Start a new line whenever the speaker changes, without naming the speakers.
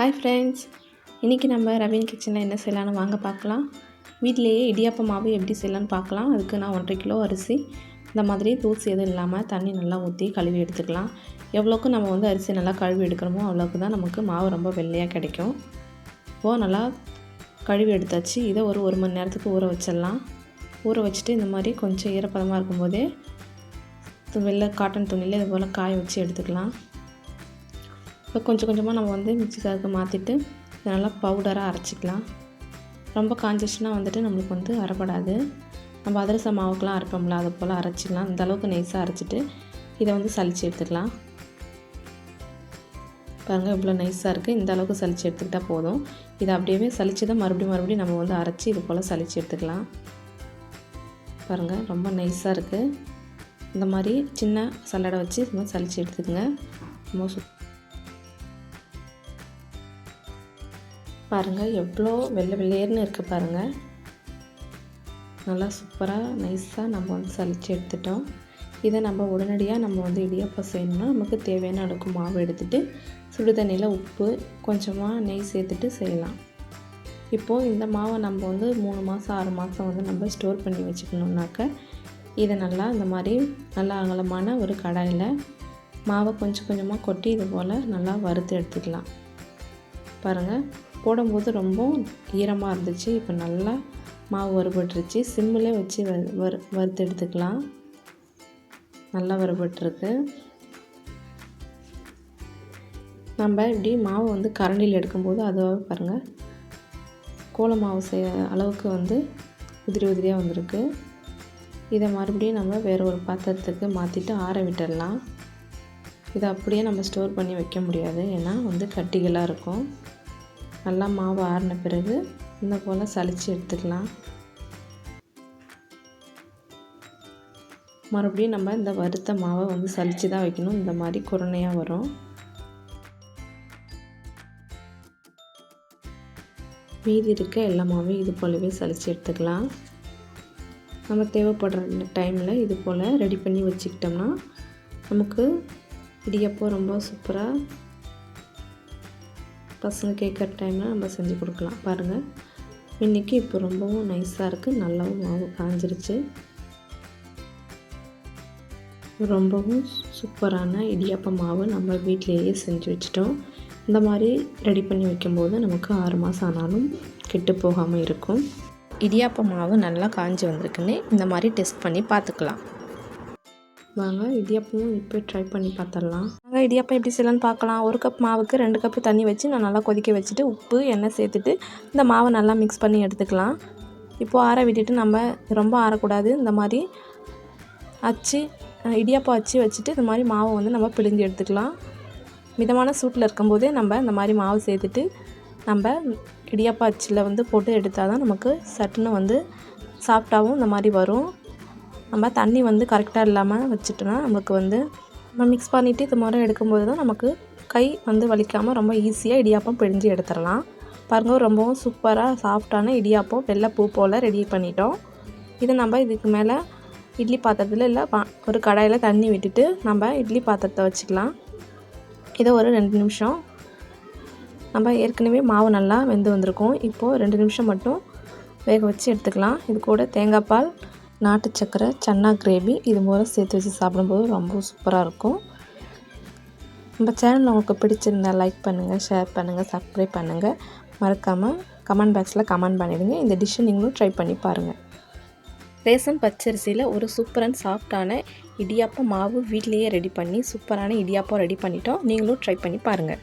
Hi friends இன்றைக்கி நம்ம ravine கிச்சனில் என்ன செய்யலான்னு வாங்க பார்க்கலாம். வீட்டிலேயே இடியாப்ப மாவு எப்படி செய்யலான்னு பார்க்கலாம். அதுக்கு நான் ஒன்றரை கிலோ அரிசி இந்த மாதிரி தூசி எதுவும் இல்லாமல் தண்ணி நல்லா ஊற்றி கழுவி எடுத்துக்கலாம். எவ்வளோக்கு நம்ம வந்து அரிசி நல்லா கழுவி எடுக்கிறோமோ அவ்வளோக்கு தான் நமக்கு மாவு ரொம்ப வெள்ளையாக கிடைக்கும். இப்போது நல்லா கழுவி எடுத்தாச்சு. இதை ஒரு ஒரு மணி நேரத்துக்கு ஊற வச்சிடலாம். ஊற வச்சுட்டு இந்த மாதிரி கொஞ்சம் ஈரப்பதமாக இருக்கும்போதே வெள்ளை காட்டன் துணியில் இது போல் காய வச்சு எடுத்துக்கலாம். இப்போ கொஞ்சம் கொஞ்சமாக நம்ம வந்து மிக்சி சாருக்கு மாற்றிட்டு இதை நல்லா பவுடராக அரைச்சிக்கலாம். ரொம்ப காஞ்சிச்சுன்னா வந்துட்டு நம்மளுக்கு வந்து அரைப்படாது. நம்ம அதிரச மாவுக்கெலாம் அரைப்போம்ல அது போல் அரைச்சிக்கலாம். இந்த அளவுக்கு நைஸாக அரைச்சிட்டு இதை வந்து சளிச்சு எடுத்துக்கலாம். பாருங்கள் இவ்வளோ நைஸாக இருக்குது. இந்த அளவுக்கு சளிச்சு எடுத்துக்கிட்டால் போதும். இதை அப்படியே சளிச்சு தான் மறுபடியும் மறுபடியும் நம்ம வந்து அரைச்சி இது போல் சளிச்சு எடுத்துக்கலாம். பாருங்கள் ரொம்ப நைஸாக இருக்குது. இந்த மாதிரி சின்ன சல்லடை வச்சு இது மாதிரி சளிச்சு எடுத்துக்கோங்க. ரொம்ப சுத் பாருங்கள் எவ்வளோ வெள்ளை வெள்ளையர்னு இருக்குது பாருங்கள் நல்லா சூப்பராக நைஸாக நம்ம வந்து சளிச்சு எடுத்துட்டோம். இதை நம்ம உடனடியாக நம்ம வந்து இடியாப்பம் செய்யணும்னா நமக்கு தேவையான அளவுக்கு மாவு எடுத்துகிட்டு சுடு தண்ணியில் உப்பு கொஞ்சமாக நெய் சேர்த்துட்டு செய்யலாம். இப்போது இந்த மாவை நம்ம வந்து மூணு மாதம் ஆறு மாதம் வந்து நம்ம ஸ்டோர் பண்ணி வச்சுக்கணுன்னாக்க இதை நல்லா இந்த மாதிரி நல்லா அகலமான ஒரு கடாயில் மாவை கொஞ்சம் கொஞ்சமாக கொட்டி இது போல் நல்லா வறுத்து எடுத்துக்கலாம். பாருங்கள் போடும்போது ரொம்ப ஈரமாக இருந்துச்சு. இப்போ நல்லா மாவு வறுபட்டுருச்சு. சிம்மில் வச்சு வறு வறுத்து எடுத்துக்கலாம். நல்லா வறுபட்டுருக்கு. நம்ம இப்படி மாவு வந்து கரண்டியில் எடுக்கும்போது அதுவாக பாருங்கள் கோல மாவு செய்ய அளவுக்கு வந்து உதிரி உதிரியாக வந்திருக்கு. இதை மறுபடியும் நம்ம வேறு ஒரு பாத்திரத்துக்கு மாற்றிட்டு ஆற விட்டுடலாம். இதை அப்படியே நம்ம ஸ்டோர் பண்ணி வைக்க முடியாது. ஏன்னா வந்து கட்டிகளாக இருக்கும். நல்லா மாவு ஆறின பிறகு இந்த போல் சளிச்சு எடுத்துக்கலாம். மறுபடியும் நம்ம இந்த வறுத்த மாவை வந்து சளிச்சு தான் வைக்கணும். இந்த மாதிரி குரணையாக வரும். மீதி இருக்க எல்லா மாவையும் இது போலவே சளிச்சு எடுத்துக்கலாம். நம்ம தேவைப்படுற டைமில் இது போல் ரெடி பண்ணி வச்சுக்கிட்டோம்னா நமக்கு இடியப்போ ரொம்ப சூப்பராக பசங்க கேட்குற டைமில் நம்ம செஞ்சு கொடுக்கலாம். பாருங்கள் இன்றைக்கி இப்போ ரொம்பவும் நைஸாக இருக்குது நல்லாவும் மாவு காஞ்சிருச்சு. ரொம்பவும் சூப்பரான இடியாப்ப மாவு நம்ம வீட்டிலேயே செஞ்சு வச்சிட்டோம். இந்த மாதிரி ரெடி பண்ணி வைக்கும்போது நமக்கு ஆறு மாதம் ஆனாலும் கெட்டு போகாமல் இருக்கும். இடியாப்ப மாவு நல்லா காஞ்சி வந்திருக்குன்னு இந்த மாதிரி டெஸ்ட் பண்ணி பார்த்துக்கலாம். வாங்க இடியாப்பமும் இப்போ ட்ரை பண்ணி பார்த்துடலாம் நாங்கள் இடியாப்பம் எப்படி செய்யலான்னு பார்க்கலாம் ஒரு கப் மாவுக்கு ரெண்டு கப்பு தண்ணி வச்சு நான் நல்லா கொதிக்க வச்சுட்டு உப்பு எண்ணெய் சேர்த்துட்டு இந்த மாவை நல்லா மிக்ஸ் பண்ணி எடுத்துக்கலாம். இப்போது ஆற விட்டுட்டு நம்ம ரொம்ப ஆறக்கூடாது. இந்த மாதிரி அச்சு இடியாப்பம் அச்சு வச்சுட்டு இந்த மாதிரி மாவை வந்து நம்ம பிழிஞ்சு எடுத்துக்கலாம். மிதமான சூட்டில் இருக்கும்போதே நம்ம இந்த மாதிரி மாவு சேர்த்துட்டு நம்ம இடியாப்பா அச்சில் வந்து போட்டு எடுத்தால் தான் நமக்கு சட்டுன்னு வந்து சாஃப்டாகவும் இந்த மாதிரி வரும். நம்ம தண்ணி வந்து கரெக்டாக இல்லாமல் வச்சுட்டோன்னா நமக்கு வந்து நம்ம மிக்ஸ் பண்ணிவிட்டு இது மாதிரி எடுக்கும்போது தான் நமக்கு கை வந்து வலிக்காமல் ரொம்ப ஈஸியாக இடியாப்பம் பிழிஞ்சு எடுத்துடலாம். பாருங்கள் ரொம்பவும் சூப்பராக சாஃப்டான இடியாப்பம் வெள்ளை பூ போல் ரெடி பண்ணிட்டோம். இது நம்ம இதுக்கு மேலே இட்லி பாத்திரத்தில் இல்லை ஒரு கடாயில் தண்ணி விட்டுட்டு நம்ம இட்லி பாத்திரத்தை வச்சுக்கலாம். இதை ஒரு ரெண்டு நிமிஷம். நம்ம ஏற்கனவே மாவு நல்லா வெந்து வந்திருக்கும். இப்போது ரெண்டு நிமிஷம் மட்டும் வேக வச்சு எடுத்துக்கலாம். இது கூட தேங்காய் பால் நாட்டு சக்கரை சன்னா கிரேவி இது போல் சேர்த்து வச்சு சாப்பிடும்போது ரொம்ப சூப்பராக இருக்கும். நம்ம சேனல் உங்களுக்கு பிடிச்சிருந்தா லைக் பண்ணுங்கள் ஷேர் பண்ணுங்கள் சப்ஸ்கிரைப் பண்ணுங்கள் மறக்காமல் கமெண்ட் பாக்ஸில் கமெண்ட் பண்ணிவிடுங்க இந்த டிஷ்ஷை நீங்களும் ட்ரை பண்ணி பாருங்கள் ரேசன் பச்சரிசியில் ஒரு சூப்பரான சாஃப்டான இடியாப்பம் மாவு வீட்லேயே ரெடி பண்ணி சூப்பரான இடியாப்பம் ரெடி பண்ணிட்டோம். நீங்களும் ட்ரை பண்ணி பாருங்கள்